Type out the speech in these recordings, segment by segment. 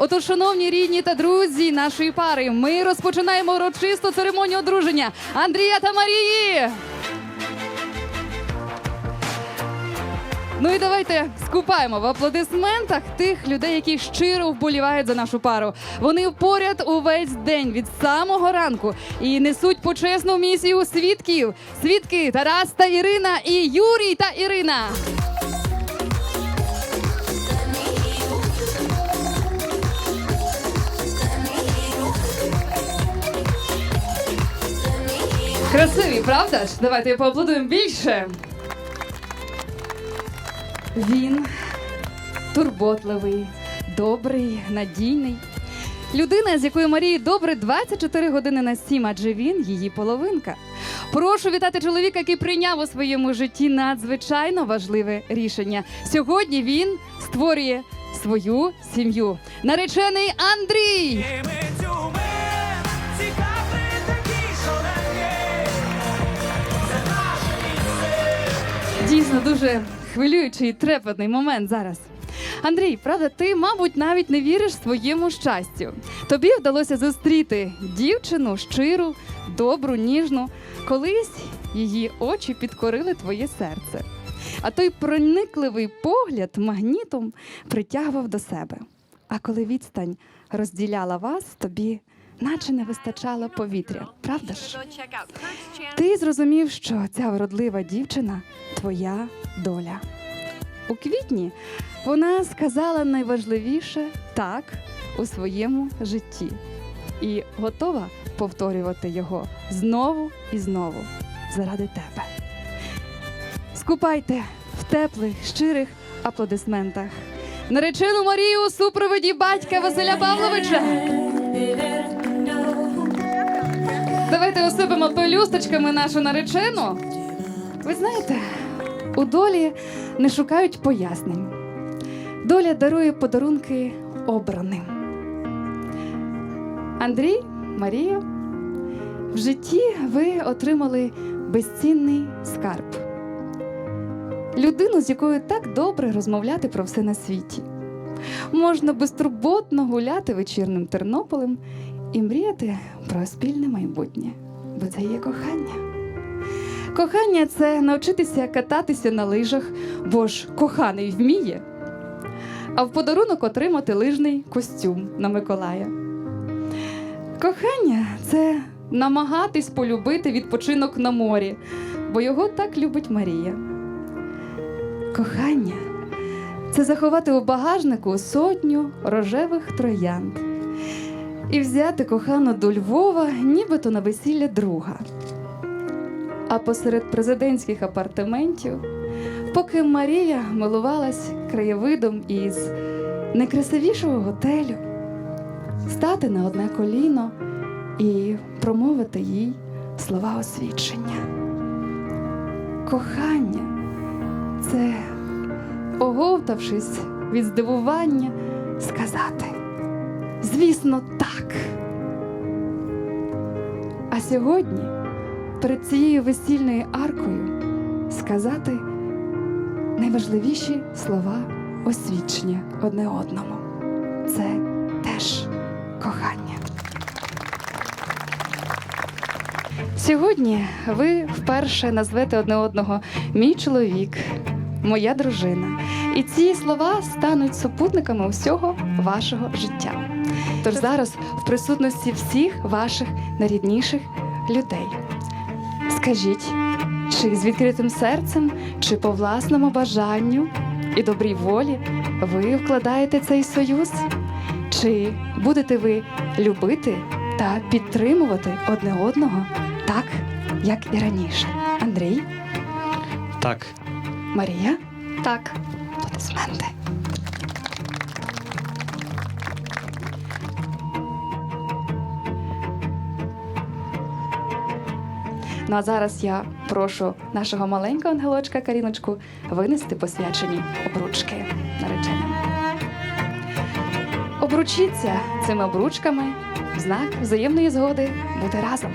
Отож, шановні рідні та друзі нашої пари, ми розпочинаємо урочисту церемонію одруження Андрія та Марії. Ну і давайте скупаємо в аплодисментах тих людей, які щиро вболівають за нашу пару. Вони поряд увесь день від самого ранку і несуть почесну місію свідків. Свідки Тарас та Ірина і Юрій та Ірина. Красиві, правда ж? Давайте поаплодуємо більше. Він турботливий, добрий, надійний. Людина, з якою Марії добре 24 години на 7, адже він її половинка. Прошу вітати чоловіка, який прийняв у своєму житті надзвичайно важливе рішення. Сьогодні він створює свою сім'ю. Наречений Андрій. Дійсно дуже хвилюючий і трепетний момент зараз. Андрій, правда, ти, мабуть, навіть не віриш своєму щастю. Тобі вдалося зустріти дівчину щиру, добру, ніжну. Колись її очі підкорили твоє серце. А той проникливий погляд магнітом притягував до себе. А коли відстань розділяла вас, тобі наче не вистачало повітря, правда ж? Ти зрозумів, що ця вродлива дівчина твоя доля. У квітні вона сказала найважливіше так у своєму житті і готова повторювати його знову і знову заради тебе. Скупайте в теплих, щирих аплодисментах. Наречену Марію у супроводі батька Василя Павловича. Давайте осипемо пелюсточками нашу наречену. Ви знаєте, у долі не шукають пояснень. Доля дарує подарунки обраним. Андрій, Марія, в житті ви отримали безцінний скарб. Людину, з якою так добре розмовляти про все на світі. Можна безтурботно гуляти вечірним Тернополем і мріяти про спільне майбутнє, бо це є кохання. Кохання це навчитися кататися на лижах, бо ж коханий вміє, а в подарунок отримати лижний костюм на Миколая. Кохання це намагатись полюбити відпочинок на морі, бо його так любить Марія. Кохання це заховати у багажнику сотню рожевих троянд і взяти кохану до Львова, нібито на весілля друга. А посеред президентських апартаментів, поки Марія милувалась краєвидом із найкрасивішого готелю, стати на одне коліно і промовити їй слова освідчення. Кохання це, оговтавшись від здивування, сказати звісно, так. А сьогодні перед цією весільною аркою сказати найважливіші слова освідчення одне одному. Це теж кохання. Сьогодні ви вперше назвете одне одного мій чоловік, моя дружина. І ці слова стануть супутниками усього вашого життя. Тож зараз, в присутності всіх ваших найрідніших людей, скажіть, чи з відкритим серцем, чи по власному бажанню і добрій волі ви вкладаєте цей союз? Чи будете ви любити та підтримувати одне одного так, як і раніше? Андрій, Так, Марія, Так. аплодисменти. Ну а зараз я прошу нашого маленького ангелочка Каріночку винести посвячені обручки нареченим. Обручіться цими обручками в знак взаємної згоди бути разом.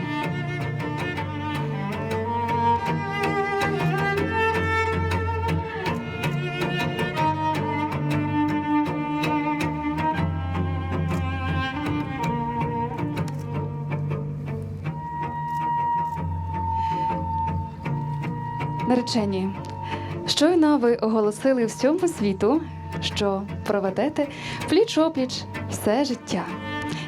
Наречені, щойно ви оголосили всьому світу, що проведете пліч-опліч все життя.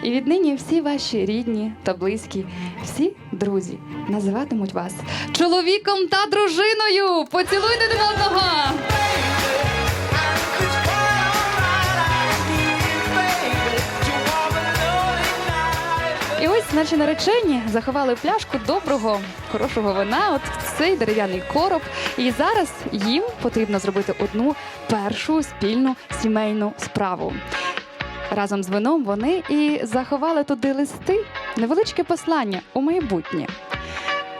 І віднині всі ваші рідні та близькі, всі друзі називатимуть вас чоловіком та дружиною. Поцілуйте одного! Наші наречені заховали пляшку доброго, хорошого вина, от цей дерев'яний короб. І зараз їм потрібно зробити одну першу спільну сімейну справу. Разом з вином вони і заховали туди листи, невеличке послання у майбутнє,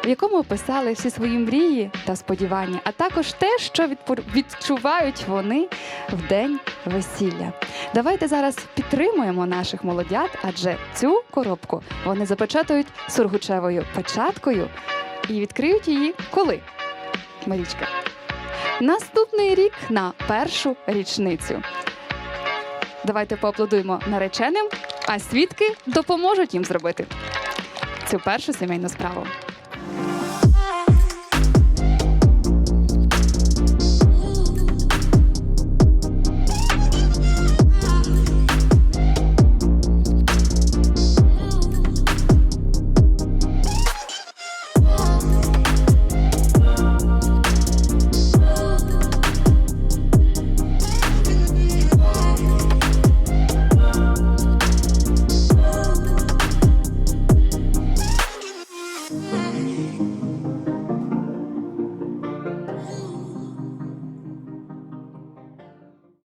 в якому описали всі свої мрії та сподівання, а також те, що відчувають вони в день весілля. Давайте зараз підтримуємо наших молодят, адже цю коробку вони запечатують сургучевою печаткою і відкриють її коли? Марічка. Наступний рік на першу річницю. Давайте поаплодуємо нареченим, а свідки допоможуть їм зробити цю першу сімейну справу. Thank you.